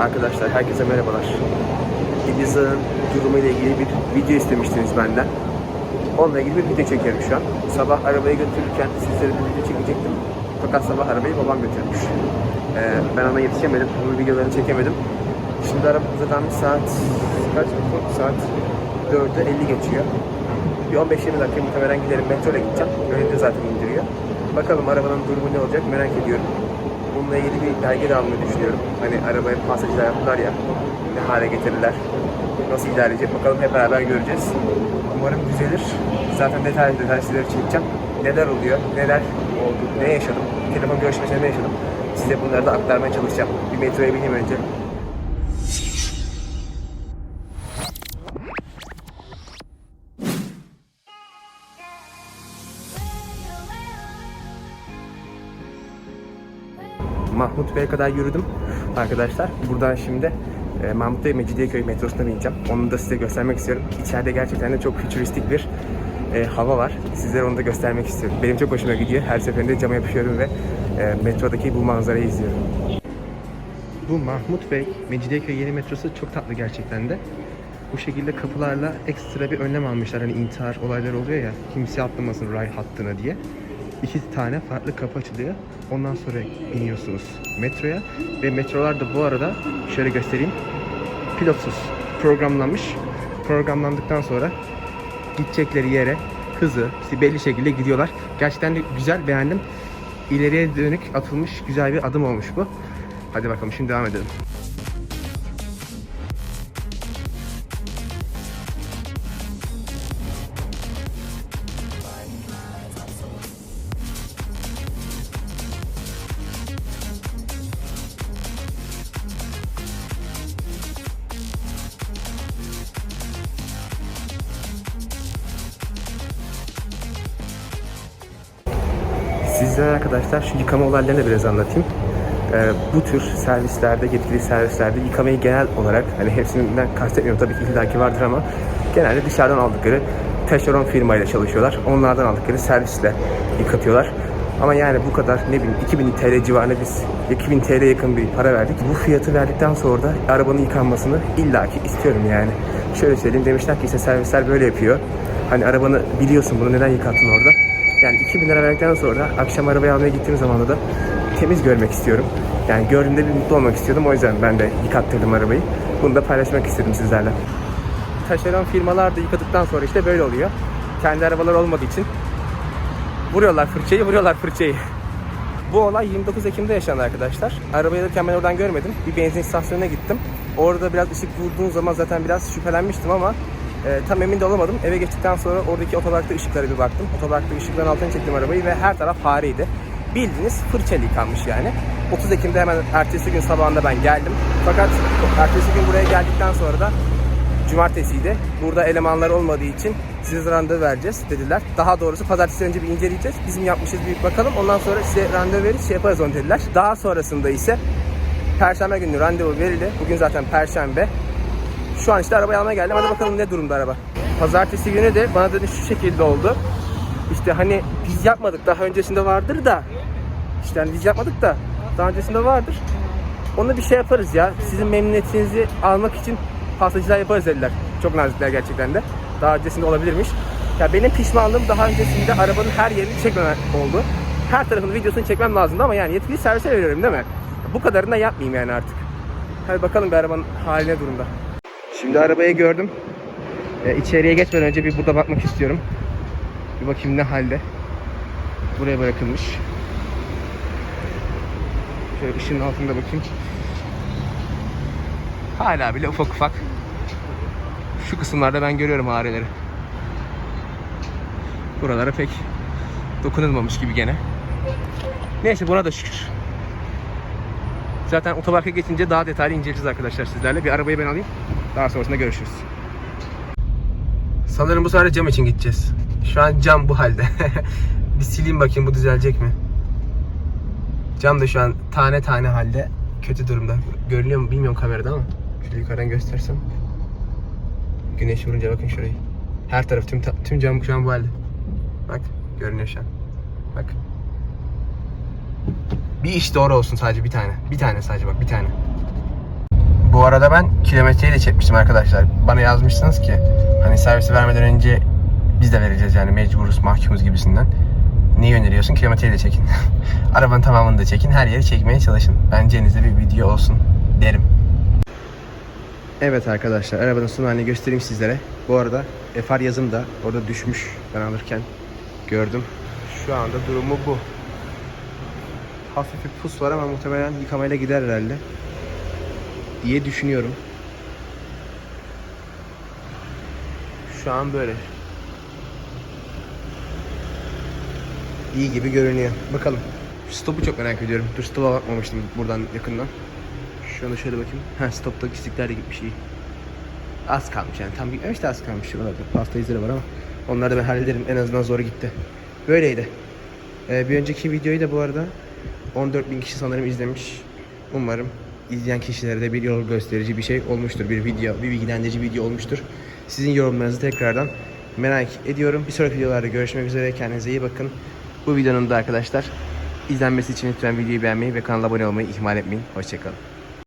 Arkadaşlar herkese merhabalar. Ibiza'nın durumu ile ilgili bir video istemiştiniz benden. Onunla ilgili bir video çekiyorum şu an. Sabah arabayı götürürken sizlere bir video çekecektim. Fakat sabah arabayı babam götürmüş. Ee, ben ona yetişemedim. Onun videolarını çekemedim. Şimdi araba uzatılmış saat kaç? Saat 4'e 50 geçiyor. Bir 15-20 dakika muhtemelen giderim metro ile gideceğim. Önünde zaten indiriyor. Bakalım arabanın durumu ne olacak merak ediyorum. Bununla ilgili bir belge de almayı düşünüyorum. Hani arabaya pasajlar yaptılar ya, ne hale getirirler, nasıl ilerleyecek bakalım hep beraber göreceğiz. Umarım düzelir. Zaten detaylı detaylı sizlere çekeceğim. Neler oluyor, neler oldu, ne yaşadım, telefon görüşmesinde ne yaşadım. Size bunları da aktarmaya çalışacağım. Bir metroya bineyim önce. Mahmut Bey'e kadar yürüdüm arkadaşlar. Buradan şimdi e, Mahmut Bey Mecidiyeköy metrosuna bineceğim. Onu da size göstermek istiyorum. İçeride gerçekten de çok fütüristik bir e, hava var. Sizlere onu da göstermek istiyorum. Benim çok hoşuma gidiyor. Her seferinde cama yapışıyorum ve e, metrodaki bu manzarayı izliyorum. Bu Mahmut Bey Mecidiyeköy yeni metrosu çok tatlı gerçekten de. Bu şekilde kapılarla ekstra bir önlem almışlar. Hani intihar olayları oluyor ya. Kimse atlamasın ray hattına diye. İki tane farklı kapı açılıyor. Ondan sonra iniyorsunuz metroya. Ve metrolar da bu arada şöyle göstereyim. Pilotsuz programlanmış. Programlandıktan sonra gidecekleri yere hızı belli şekilde gidiyorlar. Gerçekten de güzel beğendim. İleriye dönük atılmış güzel bir adım olmuş bu. Hadi bakalım şimdi devam edelim. Sizlere arkadaşlar şu yıkama olaylarını biraz anlatayım. Ee, bu tür servislerde, yetkili servislerde yıkamayı genel olarak, hani hepsinden kastetmiyorum tabii ki illaki vardır ama genelde dışarıdan aldıkları taşeron firmayla çalışıyorlar. Onlardan aldıkları servisle yıkatıyorlar. Ama yani bu kadar ne bileyim 2000 TL civarında biz 2000 TL yakın bir para verdik. Bu fiyatı verdikten sonra da arabanın yıkanmasını illaki istiyorum yani. Şöyle söyleyeyim demişler ki işte servisler böyle yapıyor. Hani arabanı biliyorsun bunu neden yıkattın orada. Yani 2000 lira verdikten sonra akşam arabayı almaya gittiğim zaman da temiz görmek istiyorum. Yani gördüğümde bir mutlu olmak istiyordum. O yüzden ben de yıkattırdım arabayı. Bunu da paylaşmak istedim sizlerle. Taşeron firmalar da yıkadıktan sonra işte böyle oluyor. Kendi arabalar olmadığı için vuruyorlar fırçayı, vuruyorlar fırçayı. Bu olay 29 Ekim'de yaşandı arkadaşlar. Arabayı alırken ben oradan görmedim. Bir benzin istasyonuna gittim. Orada biraz ışık vurduğum zaman zaten biraz şüphelenmiştim ama e, tam emin de olamadım. Eve geçtikten sonra oradaki otoparkta ışıklara bir baktım. Otoparkta ışıkların altına çektim arabayı ve her taraf fareydi. Bildiğiniz fırçayla yıkanmış yani. 30 Ekim'de hemen ertesi gün sabahında ben geldim. Fakat ertesi gün buraya geldikten sonra da cumartesiydi. Burada elemanlar olmadığı için size randevu vereceğiz dediler. Daha doğrusu pazartesi önce bir inceleyeceğiz. Bizim yapmışız bir bakalım. Ondan sonra size randevu veririz şey yaparız onu dediler. Daha sonrasında ise Perşembe günü randevu verildi. Bugün zaten Perşembe. Şu an işte arabayı almaya geldim. Hadi bakalım ne durumda araba. Pazartesi günü de bana dedi şu şekilde oldu. İşte hani biz yapmadık daha öncesinde vardır da. İşte hani biz yapmadık da daha öncesinde vardır. Onu bir şey yaparız ya. Sizin memnuniyetinizi almak için pastacılar yaparız dediler. Çok nazikler gerçekten de. Daha öncesinde olabilirmiş. Ya benim pişmanlığım daha öncesinde arabanın her yerini çekmemek oldu. Her tarafını videosunu çekmem lazımdı ama yani yetkili servise veriyorum değil mi? Bu kadarını da yapmayayım yani artık. Hadi bakalım bir arabanın haline durumda. Şimdi arabayı gördüm. E, içeriye geçmeden önce bir burada bakmak istiyorum. Bir bakayım ne halde. Buraya bırakılmış. Şöyle ışığın altında bakayım. Hala bile ufak ufak. Şu kısımlarda ben görüyorum hareleri. Buralara pek dokunulmamış gibi gene. Neyse buna da şükür. Zaten otoparka geçince daha detaylı inceleyeceğiz arkadaşlar sizlerle. Bir arabayı ben alayım. Daha sonrasında görüşürüz. Sanırım bu sefer cam için gideceğiz. Şu an cam bu halde. bir sileyim bakayım bu düzelecek mi? Cam da şu an tane tane halde. Kötü durumda. Görünüyor mu bilmiyorum kamerada ama. Şöyle yukarıdan göstersem. Güneş vurunca bakın şurayı. Her taraf tüm tüm cam şu an bu halde. Bak görünüyor şu an. Bak. Bir iş doğru olsun sadece bir tane. Bir tane sadece bak bir tane. Arada ben kilometreyi de çekmiştim arkadaşlar. Bana yazmışsınız ki hani servisi vermeden önce biz de vereceğiz yani mecburuz mahkumuz gibisinden. Neyi öneriyorsun? Kilometreyi de çekin. Arabanın tamamını da çekin. Her yeri çekmeye çalışın. Bence elinizde bir video olsun derim. Evet arkadaşlar arabanın son halini göstereyim sizlere. Bu arada FR yazım da orada düşmüş ben alırken gördüm. Şu anda durumu bu. Hafif bir pus var ama muhtemelen yıkamayla gider herhalde. Diye düşünüyorum. Şu an böyle. İyi gibi görünüyor. Bakalım. Şu stopu çok merak ediyorum. Dur stopa bakmamıştım buradan yakından. Şu anda şöyle bakayım. Ha stopta kislikler de gitmiş iyi. Az kalmış yani tam gitmemiş de az kalmış. Şurada pasta izleri var ama onları da ben hallederim. En azından zor gitti. Böyleydi. Ee, bir önceki videoyu da bu arada 14 bin kişi sanırım izlemiş. Umarım izleyen kişilere de bir yol gösterici bir şey olmuştur. Bir video, bir bilgilendirici video olmuştur. Sizin yorumlarınızı tekrardan merak ediyorum. Bir sonraki videolarda görüşmek üzere. Kendinize iyi bakın. Bu videonun da arkadaşlar izlenmesi için lütfen videoyu beğenmeyi ve kanala abone olmayı ihmal etmeyin. Hoşçakalın.